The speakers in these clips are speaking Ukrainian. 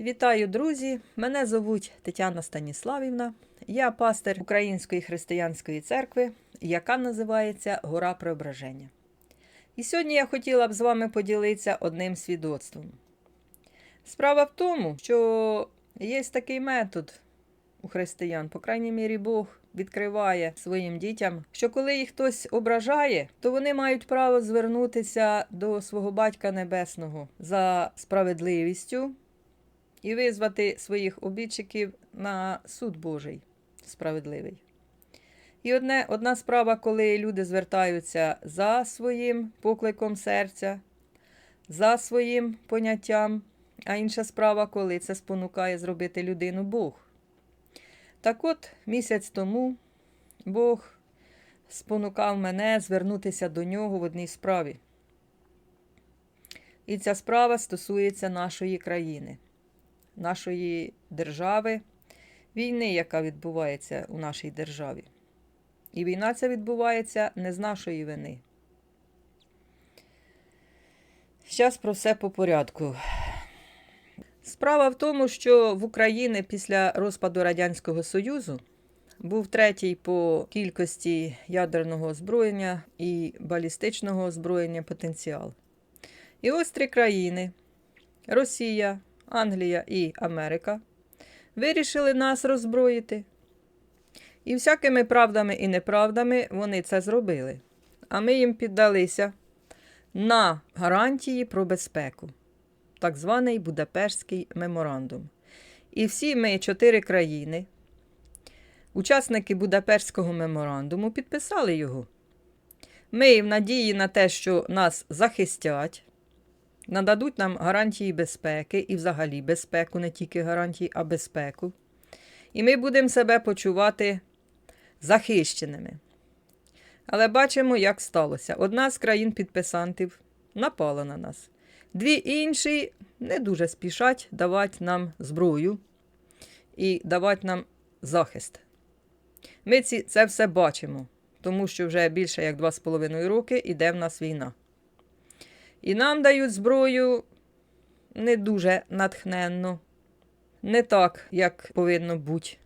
Вітаю, друзі! Мене звуть Тетяна Станіславівна. Я пастир Української християнської церкви, яка називається Гора Преображення. І сьогодні я хотіла б з вами поділитися одним свідоцтвом. Справа в тому, що є такий метод у християн, по крайній мірі, Бог відкриває своїм дітям, що коли їх хтось ображає, то вони мають право звернутися до свого Батька Небесного за справедливістю і визвати своїх обідчиків на суд Божий справедливий. І одне, одна справа, коли люди звертаються за своїм покликом серця, за своїм поняттям, а інша справа, коли це спонукає зробити людину Бог. Так от, місяць тому Бог спонукав мене звернутися до нього в одній справі. І ця справа стосується нашої країни, нашої держави, війни, яка відбувається у нашій державі. І війна ця відбувається не з нашої вини. Зараз про все по порядку. Справа в тому, що в Україні після розпаду Радянського Союзу був третій по кількості ядерного озброєння і балістичного озброєння потенціал. І ось три країни Росія, Англія і Америка вирішили нас роззброїти. І всякими правдами і неправдами вони це зробили. А ми їм піддалися на гарантії про безпеку, так званий Будапештський меморандум. І всі ми, чотири країни, учасники Будапештського меморандуму, підписали його. Ми в надії на те, що нас захистять, нададуть нам гарантії безпеки і взагалі безпеку, не тільки гарантії, а безпеку. І ми будемо себе почувати захищеними. Але бачимо, як сталося. Одна з країн-підписантів напала на нас. Дві інші не дуже спішать давати нам зброю і давати нам захист. Ми ці, це все бачимо, тому що вже більше як 2,5 роки йде в нас війна. І нам дають зброю не дуже натхненно, не так, як повинно бути.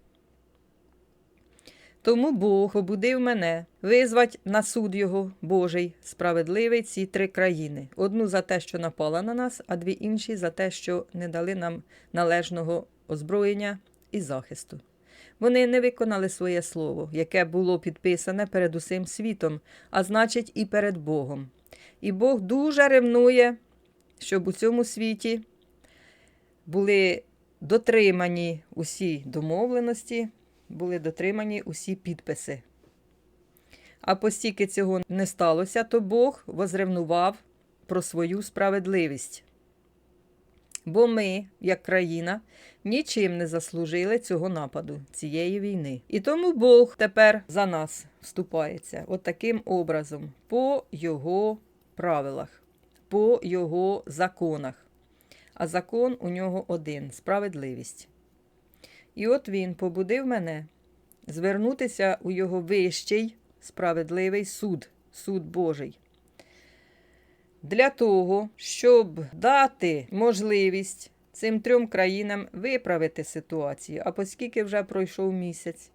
Тому Бог побудив мене визвати на суд його Божий, справедливий ці три країни: одну за те, що напала на нас, а дві інші за те, що не дали нам належного озброєння і захисту. Вони не виконали своє слово, яке було підписане перед усім світом, а значить, і перед Богом. І Бог дуже ревнує, щоб у цьому світі були дотримані усі домовленості, були дотримані усі підписи. А постільки цього не сталося, то Бог возревнував про свою справедливість. Бо ми, як країна, нічим не заслужили цього нападу, цієї війни. І тому Бог тепер за нас вступається от таким образом, по його правилах, по його законах. А закон у нього один справедливість. І от він побудив мене звернутися у його вищий справедливий суд, суд Божий. Для того, щоб дати можливість цим трьом країнам виправити ситуацію, а оскільки вже пройшов місяць,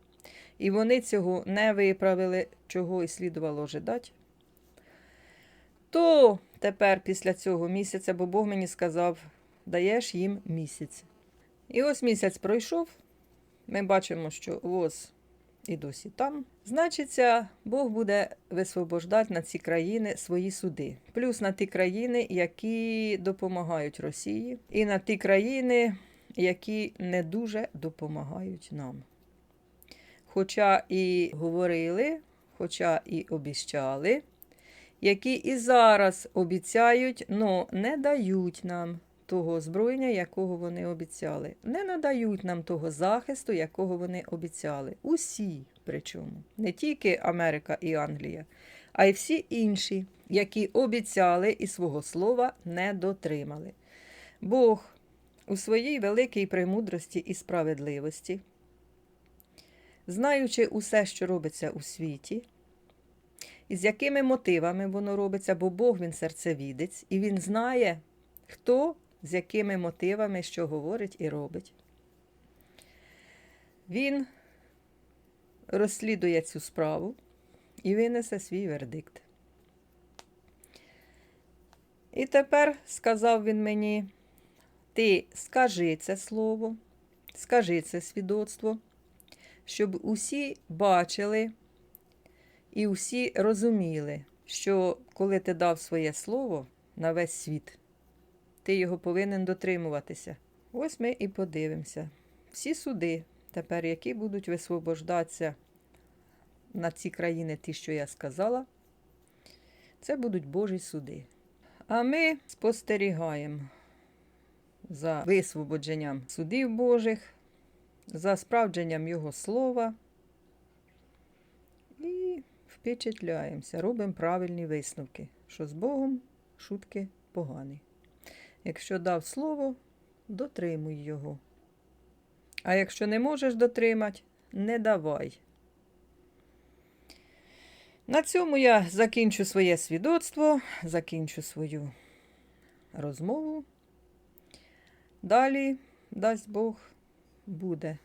і вони цього не виправили, чого і слідувало ожидати, то тепер після цього місяця, бо Бог мені сказав, даєш їм місяць. І ось місяць пройшов. Ми бачимо, що воз і досі там. Значиться, Бог буде висвобождати на ці країни свої суди, плюс на ті країни, які допомагають Росії, і на ті країни, які не дуже допомагають нам. Хоча і говорили, хоча і обіщали, які і зараз обіцяють, але не дають нам того озброєння, якого вони обіцяли. Не надають нам того захисту, якого вони обіцяли. Усі причому. Не тільки Америка і Англія, а й всі інші, які обіцяли і свого слова не дотримали. Бог у своїй великій премудрості і справедливості, знаючи усе, що робиться у світі, і з якими мотивами воно робиться, бо Бог він серцевідець, і Він знає, хто з якими мотивами, що говорить і робить. Він розслідує цю справу і винесе свій вердикт. І тепер сказав він мені: ти скажи це слово, скажи це свідоцтво, щоб усі бачили і усі розуміли, що коли ти дав своє слово на весь світ, ти його повинен дотримуватися. Ось ми і подивимося. Всі суди, тепер які будуть висвобождатися на ці країни, ті, що я сказала, це будуть Божі суди. А ми спостерігаємо за висвободженням судів Божих, за справдженням Його слова і впечатляємося, робимо правильні висновки, що з Богом шутки погані. Якщо дав слово, дотримуй його. А якщо не можеш дотримати, не давай. На цьому я закінчу своє свідоцтво, закінчу свою розмову. Далі, дасть Бог, буде